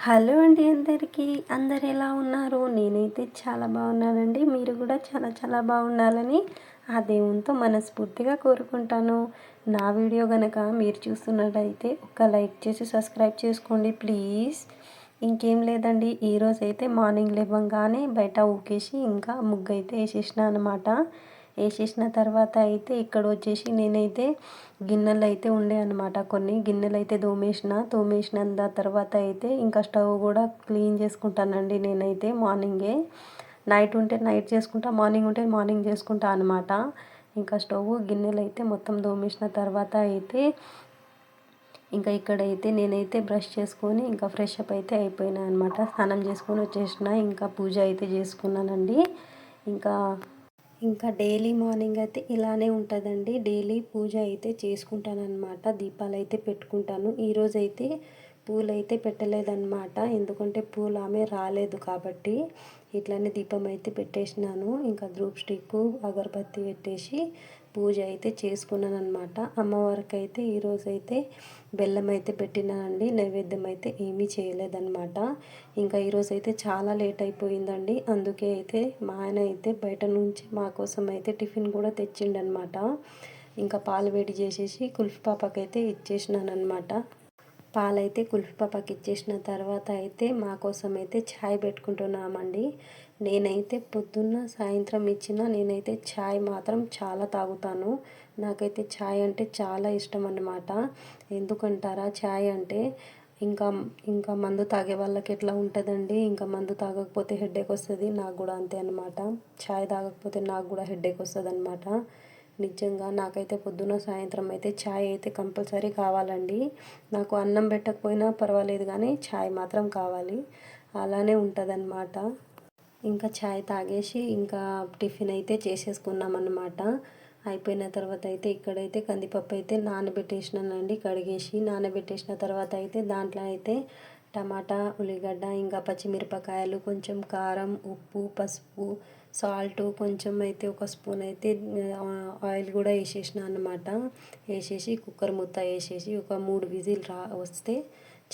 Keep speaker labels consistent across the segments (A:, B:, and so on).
A: Hello అండి అందరికీ. అందరు ఎలా ఉన్నారు? నేనైతే చాలా బాగున్నానండి. మీరు కూడా చాలా చాలా బాగుండాలని ఆ దేవునితో మనస్ఫూర్తిగా కోరుకుంటాను. నా వీడియో కనుక మీరు చూస్తున్నట్టయితే ఒక లైక్ చేసి సబ్స్క్రైబ్ చేసుకోండి ప్లీజ్. ఇంకేం లేదండి. ఈరోజైతే మార్నింగ్ లేవంగానే బయట ఊకేసి ఇంకా ముగ్గు అయితే వేసేసిన అనమాట వేసేసిన తర్వాత అయితే ఇక్కడ వచ్చేసి నేనైతే గిన్నెలు అయితే ఉండే అనమాట కొన్ని గిన్నెలు అయితే తోమేసిన. తోమేసిన తర్వాత అయితే ఇంకా స్టవ్ కూడా క్లీన్ చేసుకుంటానండి నేనైతే మార్నింగే. నైట్ ఉంటే నైట్ చేసుకుంటా మార్నింగ్ ఉంటే మార్నింగ్ చేసుకుంటా అనమాట ఇంకా స్టవ్ గిన్నెలు అయితే మొత్తం దోమేసిన తర్వాత అయితే ఇంకా ఇక్కడైతే నేనైతే బ్రష్ చేసుకొని ఇంకా ఫ్రెష్ అప్ అయితే అయిపోయినా అనమాట స్నానం చేసుకొని వచ్చేసిన. ఇంకా పూజ అయితే చేసుకున్నానండి. ఇంకా ఇంకా డైలీ మార్నింగ్ అయితే ఇలానే ఉంటుందండి. డైలీ పూజ అయితే చేసుకుంటాను అనమాట దీపాలు అయితే పెట్టుకుంటాను ఈరోజైతే పూలైతే పెట్టలేదన్నమాట. ఎందుకంటే పూలు ఆమె రాలేదు కాబట్టి ఇట్లానే దీపం అయితే పెట్టేసినాను. ఇంకా ధూప్ స్టిక్ అగరబత్తి పెట్టేసి పూజ అయితే చేసుకున్నాను అనమాట అమ్మవారికి అయితే ఈరోజు అయితే బెల్లం అయితే పెట్టినానండి. నైవేద్యం అయితే ఏమీ చేయలేదన్నమాట. ఇంకా ఈరోజు అయితే చాలా లేట్ అయిపోయిందండి. అందుకే అయితే మా ఆయన అయితే బయట నుంచి మా కోసం అయితే టిఫిన్ కూడా తెచ్చిండనమాట ఇంకా పాలు వేడి చేసేసి కుల్ఫీ పాపకైతే ఇచ్చేసినాను అనమాట పాలైతే కుల్ఫీ పాపకి ఇచ్చేసిన తర్వాత అయితే మా కోసం అయితే ఛాయ్ పెట్టుకుంటున్నామండి. నేనైతే పొద్దున్న సాయంత్రం ఇచ్చిన నేనైతే ఛాయ్ మాత్రం చాలా తాగుతాను. నాకైతే ఛాయ్ అంటే చాలా ఇష్టం అన్నమాట. ఎందుకంటారా? ఛాయ్ అంటే ఇంకా ఇంకా మందు తాగే వాళ్ళకి ఎట్లా ఉంటుందండి? ఇంకా మందు తాగకపోతే హెడ్ఏక్ వస్తుంది. నాకు కూడా అంతే అనమాట ఛాయ్ తాగకపోతే నాకు కూడా హెడ్ఏక్ వస్తుంది అనమాట నిజంగా నాకైతే పొద్దున సాయంత్రం అయితే ఛాయ్ అయితే కంపల్సరీ కావాలండి. నాకు అన్నం పెట్టకపోయినా పర్వాలేదు కానీ ఛాయ్ మాత్రం కావాలి. అలానే ఉంటుందన్నమాట. ఇంకా ఛాయ్ తాగేసి ఇంకా టిఫిన్ అయితే చేసేసుకున్నాం అన్నమాట అయిపోయిన తర్వాత అయితే ఇక్కడైతే కందిపప్పు అయితే నానబెట్టేసినానండి కడిగేసి నానబెట్టేసిన తర్వాత అయితే దాంట్లో అయితే టమాటా ఉల్లిగడ్డ ఇంకా పచ్చిమిరపకాయలు కొంచెం కారం ఉప్పు పసుపు సాల్ట్ కొంచెం అయితే ఒక స్పూన్ అయితే ఆయిల్ కూడా వేసేసిన అనమాట వేసేసి కుక్కర్ మూత వేసేసి ఒక మూడు విజిల్ రా వస్తే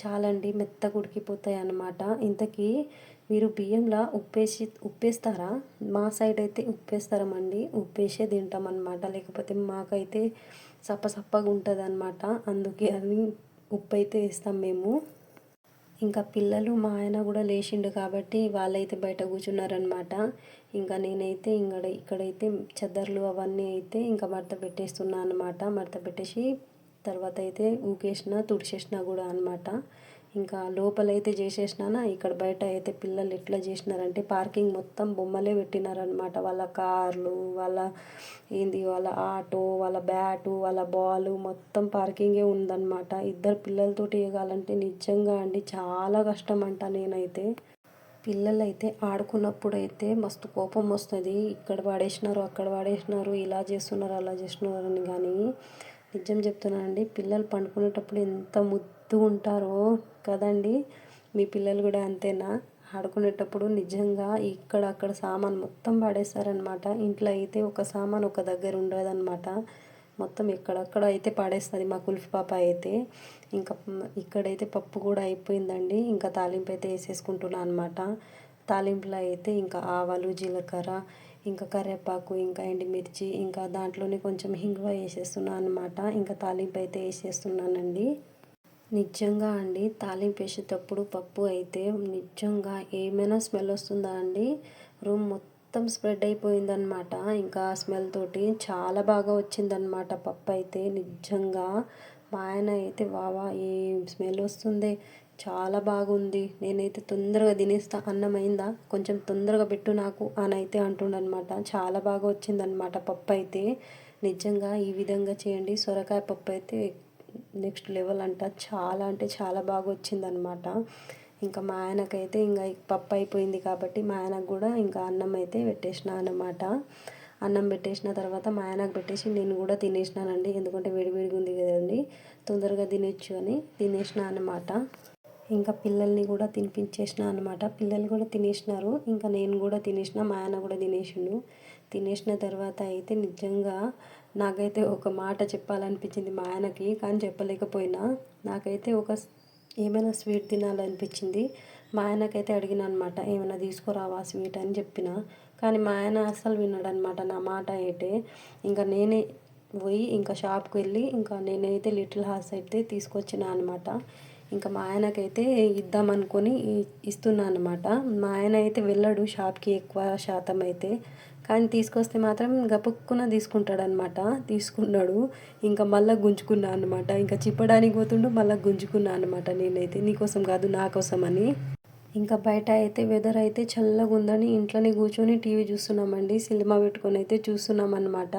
A: చాలండి మెత్తగా ఉడికిపోతాయి అన్నమాట. ఇంతకీ మీరు బియ్యంలో ఉప్పేసి ఉప్పేస్తారా? మా సైడ్ అయితే ఉప్పేస్తారమండి. ఉప్పేసే తింటాం అనమాట లేకపోతే మాకైతే సప్పసప్పగా ఉంటుంది అనమాట అందుకే అది ఉప్పు అయితే వేస్తాం మేము. ఇంకా పిల్లలు మా ఆయన కూడా లేచిండు కాబట్టి వాళ్ళైతే బయట కూర్చున్నారనమాట ఇంకా నేనైతే ఇంకా ఇక్కడైతే చెద్దర్లు అవన్నీ అయితే ఇంకా మడత పెట్టేస్తున్నా అనమాట మడత పెట్టేసి తర్వాత అయితే ఊకేసిన తుడిచేసిన కూడా అనమాట ఇంకా లోపలైతే చేసేసినానా? ఇక్కడ బయట అయితే పిల్లలు ఎట్లా చేసినారంటే పార్కింగ్ మొత్తం బొమ్మలే పెట్టినారనమాట వాళ్ళ కార్లు వాళ్ళ ఏంది వాళ్ళ ఆటో వాళ్ళ బ్యాటు వాళ్ళ బాలు మొత్తం పార్కింగే ఉందన్నమాట. ఇద్దరు పిల్లలతోటి వేయగాలంటే నిజంగా అండి చాలా కష్టం అంట నేనైతే. పిల్లలైతే ఆడుకున్నప్పుడు అయితే మస్తు కోపం వస్తుంది. ఇక్కడ పడేసినారు అక్కడ పడేసినారు ఇలా చేస్తున్నారు అలా చేస్తున్నారు అని కానీ నిజం చెప్తున్నానండి. పిల్లలు పండుకునేటప్పుడు ఎంత ముద్దు ఉంటారో కదండి. మీ పిల్లలు కూడా అంతేనా? ఆడుకునేటప్పుడు నిజంగా ఇక్కడ అక్కడ సామాన్ మొత్తం పడేస్తారనమాట ఇంట్లో అయితే ఒక సామాన్ ఒక దగ్గర ఉండదన్నమాట. మొత్తం ఎక్కడక్కడ అయితే పడేస్తుంది మా కుల్ఫీ పాప అయితే. ఇంకా ఇక్కడైతే పప్పు కూడా అయిపోయిందండి. ఇంకా తాలింపు అయితే వేసేసుకుంటున్నాను అనమాట తాలింపులో అయితే ఇంకా ఆవాలు జీలకర్ర ఇంకా కరివేపాకు ఇంకా ఎండుమిర్చి ఇంకా దాంట్లోనే కొంచెం హింగువ వేసేస్తున్నాను అనమాట ఇంకా తాలింపు అయితే వేసేస్తున్నానండి. నిజంగా అండి తాలింపు వేసేటప్పుడు పప్పు అయితే నిజంగా ఏమైనా స్మెల్ వస్తుందా అండి? రూమ్ మొత్తం స్ప్రెడ్ అయిపోయిందనమాట ఇంకా స్మెల్ తోటి చాలా బాగా వచ్చిందనమాట పప్పు అయితే నిజంగా. మా ఆయన అయితే వావా ఏం స్మెల్ వస్తుంది చాలా బాగుంది నేనైతే తొందరగా తినేస్తా అన్నం అయిందా కొంచెం తొందరగా పెట్టు నాకు అని అయితే అంటుండనమాట చాలా బాగా వచ్చిందనమాట పప్పు అయితే. నిజంగా ఈ విధంగా చేయండి సొరకాయ పప్పు అయితే నెక్స్ట్ లెవెల్ అంట. చాలా అంటే చాలా బాగా వచ్చిందనమాట ఇంకా మా ఆయనకైతే ఇంకా పప్పు అయిపోయింది కాబట్టి మా ఆయనకు కూడా ఇంకా అన్నం అయితే పెట్టేసిన అనమాట అన్నం పెట్టేసిన తర్వాత మా ఆయనకు పెట్టేసి నేను కూడా తినేసినానండి. ఎందుకంటే వేడివేడిగా ఉంది కదండి. తొందరగా తినచ్చు అని తినేసిన అనమాట ఇంకా పిల్లల్ని కూడా తినిపించేసిన అనమాట పిల్లలు కూడా తినేసినారు. ఇంకా నేను కూడా తినేసిన మా ఆయన కూడా తినేసిండు. తినేసిన తర్వాత అయితే నిజంగా నాకైతే ఒక మాట చెప్పాలనిపించింది మా ఆయనకి కానీ చెప్పలేకపోయినా. నాకైతే ఒక ఏమైనా స్వీట్ తినాలనిపించింది. మా ఆయనకైతే అడిగిన అనమాట ఏమైనా తీసుకురావా స్వీట్? అని చెప్పిన. కానీ మా ఆయన అసలు విన్నాడనమాట నా మాట అయితే. ఇంకా నేనే పోయి ఇంకా షాప్కి వెళ్ళి ఇంకా నేనైతే లిటిల్ హార్స్ అయితే తీసుకొచ్చిన అనమాట ఇంకా మా ఆయనకైతే ఇద్దామనుకొని ఇస్తున్నాను అనమాట మా ఆయన అయితే వెళ్ళడు షాప్కి ఎక్కువ శాతం అయితే. కానీ తీసుకొస్తే మాత్రం గపుక్కున తీసుకుంటాడనమాట తీసుకున్నాడు. ఇంకా మళ్ళీ గుంజుకున్నా అనమాట ఇంకా చిప్పడానికి పోతుండు మళ్ళీ గుంజుకున్నా అనమాట నేనైతే. నీకోసం కాదు నా కోసం అని. ఇంకా బయట అయితే వెదర్ అయితే చల్లగా ఉందని ఇంట్లోనే కూర్చొని టీవీ చూస్తున్నామండి. సినిమా పెట్టుకొని అయితే చూస్తున్నాం అనమాట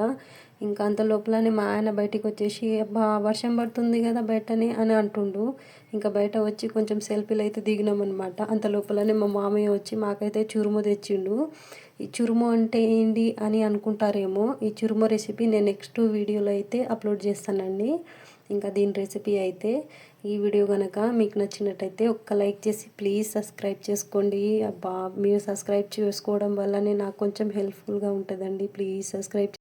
A: ఇంకా అంత లోపలనే మా ఆయన బయటికి వచ్చేసి అబ్బా వర్షం పడుతుంది కదా బయటనే అని అంటుండు. ఇంకా బయట వచ్చి కొంచెం సెల్ఫీలు అయితే దిగినామన్నమాట. అంత లోపలనే మా మామయ్య వచ్చి మాకైతే చురుము తెచ్చిండు. ఈ చురుము అంటే ఏంటి అని అనుకుంటారేమో ఈ చురుము రెసిపీ నేను నెక్స్ట్ వీడియోలో అయితే అప్లోడ్ చేస్తానండి. ఇంకా దీని రెసిపీ అయితే ఈ వీడియో కనుక మీకు నచ్చినట్టయితే ఒక్క లైక్ చేసి ప్లీజ్ సబ్స్క్రైబ్ చేసుకోండి. అబ్బా మీరు సబ్స్క్రైబ్ చేసుకోవడం వల్లనే నాకు కొంచెం హెల్ప్ఫుల్గా ఉంటుందండి. Please subscribe